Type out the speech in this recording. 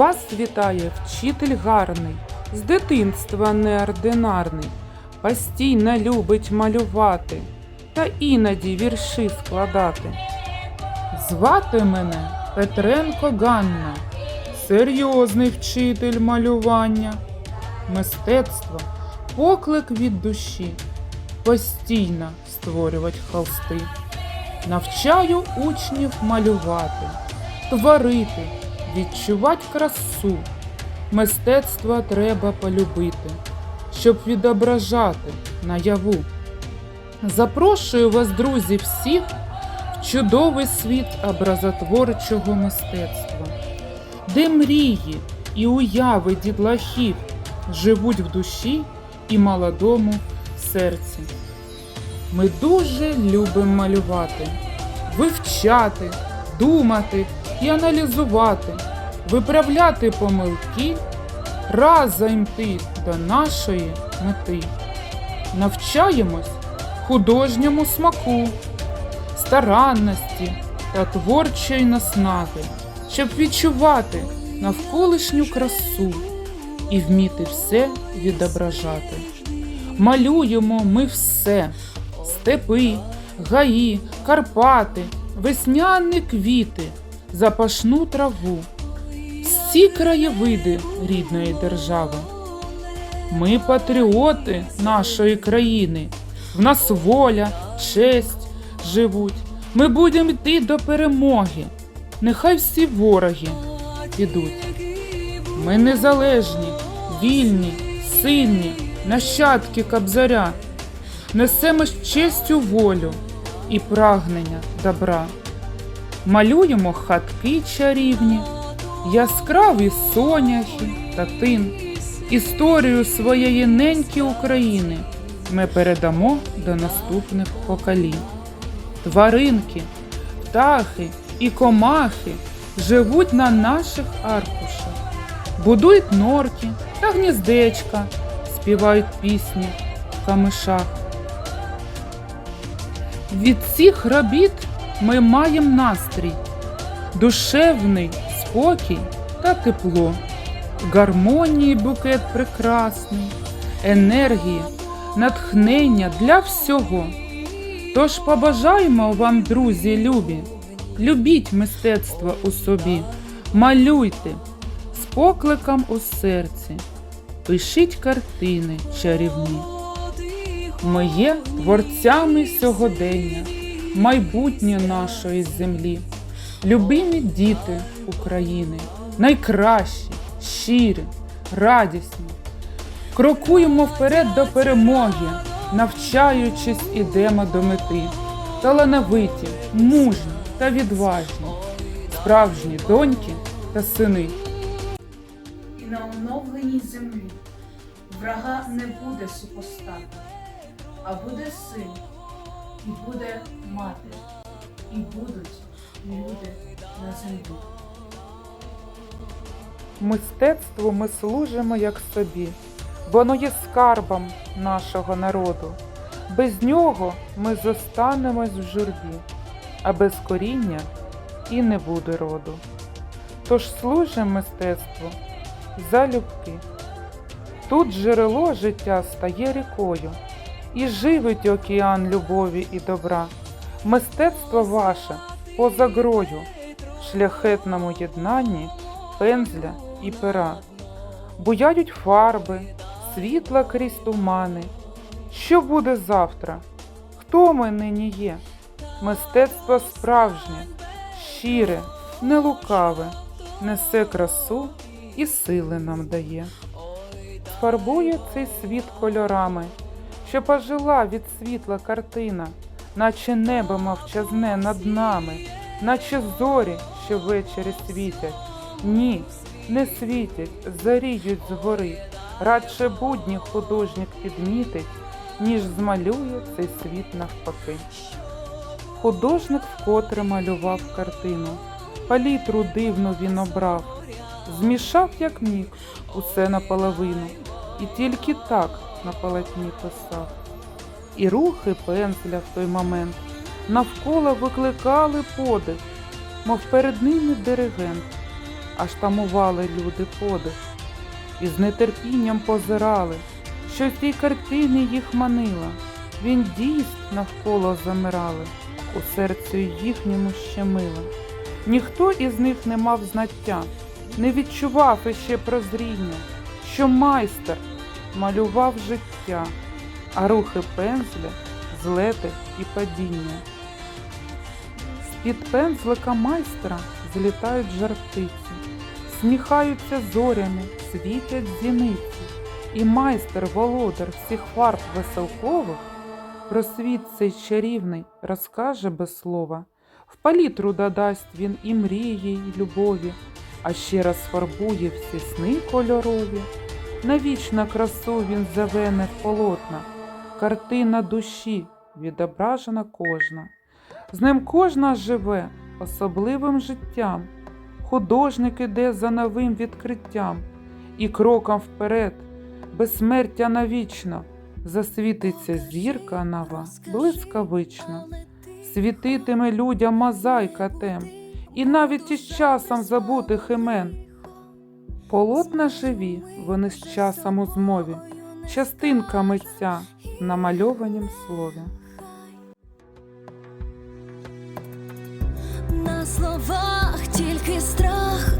Вас вітає вчитель гарний, з дитинства неординарний, постійно любить малювати та іноді вірші складати. Звати мене Петренко Ганна, серйозний вчитель малювання, мистецтво, поклик від душі, постійно створювати холсти. Навчаю учнів малювати, творити, відчувати красу. Мистецтво треба полюбити, щоб відображати наяву. Запрошую вас, друзі, всіх в чудовий світ образотворчого мистецтва, де мрії і уяви дітлахів живуть в душі і молодому серці. Ми дуже любимо малювати, вивчати, думати і аналізувати, виправляти помилки, разом йти до нашої мети. Навчаємось художньому смаку, старанності та творчої наснаги, щоб відчувати навколишню красу і вміти все відображати. Малюємо ми все степи, гаї, Карпати, весняні квіти, запашну траву, всі краєвиди рідної держави. Ми патріоти нашої країни, в нас воля, честь живуть. Ми будемо йти до перемоги. Нехай всі вороги підуть. Ми незалежні, вільні, сильні, нащадки кобзаря. Несемо з честю волю і прагнення добра. Малюємо хатки чарівні, яскраві соняхи та тин. Історію своєї неньки України ми передамо до наступних поколінь. Тваринки, птахи і комахи живуть на наших аркушах, будують норки та гніздечка, співають пісні в камишах. Від цих робіт ми маємо настрій, душевний спокій та тепло, гармонії букет прекрасний, енергії, натхнення для всього. Тож побажаємо вам, друзі, любі, любіть мистецтво у собі, малюйте з покликом у серці, пишіть картини чарівні. Ми є творцями сьогодення, майбутнє нашої землі, любимі діти України, найкращі, щирі, радісні. Крокуємо вперед до перемоги, навчаючись, ідемо до мети. Талановиті, мужні та відважні, справжні доньки та сини. і на оновленій землі врага не буде супостата, а буде син, і буде мати, і будуть люди на землі. Мистецтву ми служимо як собі, воно є скарбом нашого народу. Без нього ми зостанемось в журбі, а без коріння і не буде роду. Тож служимо мистецтву залюбки. Тут джерело життя стає рікою, і живить океан любові і добра. Мистецтво ваше поза грою, шляхетному єднанні пензля і пера. Буяють фарби, світла крізь тумани. Що буде завтра? Хто ми нині є? Мистецтво справжнє, щире, не лукаве, несе красу і сили нам дає. Фарбує цей світ кольорами, що пожила від світла картина, наче небо мовчазне над нами, наче зорі, що ввечері світять. Ні, не світять, заріють згори, радше будні художник підмітить, ніж змалює цей світ навпаки. Художник вкотре малював картину, палітру дивну він обрав, змішав, як міг, усе наполовину, і тільки так на полотні писав. І рухи пензля в той момент навколо викликали подих, мов перед ними диригент, аж тамували люди подих, і з нетерпінням позирали, що з тій картини їх манила. Він дійсть навколо замирали, у серцю їхньому щемила. Ніхто із них не мав знаття, не відчував іще прозріння, що майстер малював життя, а рухи пензля злети і падіння. З-під пензлика майстра злітають жартиці, сміхаються зорями, світять зіниці, і майстер володар всіх фарб веселкових про світ цей чарівний розкаже без слова. В палітру додасть він і мрії, і любові, а ще раз фарбує всі сни кольорові. Навічно красу він завене полотна, картина душі відображена кожна. З ним кожна живе особливим життям. Художник іде за новим відкриттям і кроком вперед, безсмертя навічно, засвітиться зірка нова блискавично, світитиме людям мозаїка тем, і навіть із часом забутих імен. Полотна живі, вони з часом у змові, частинка митця намальованім слові. На словах тільки страх,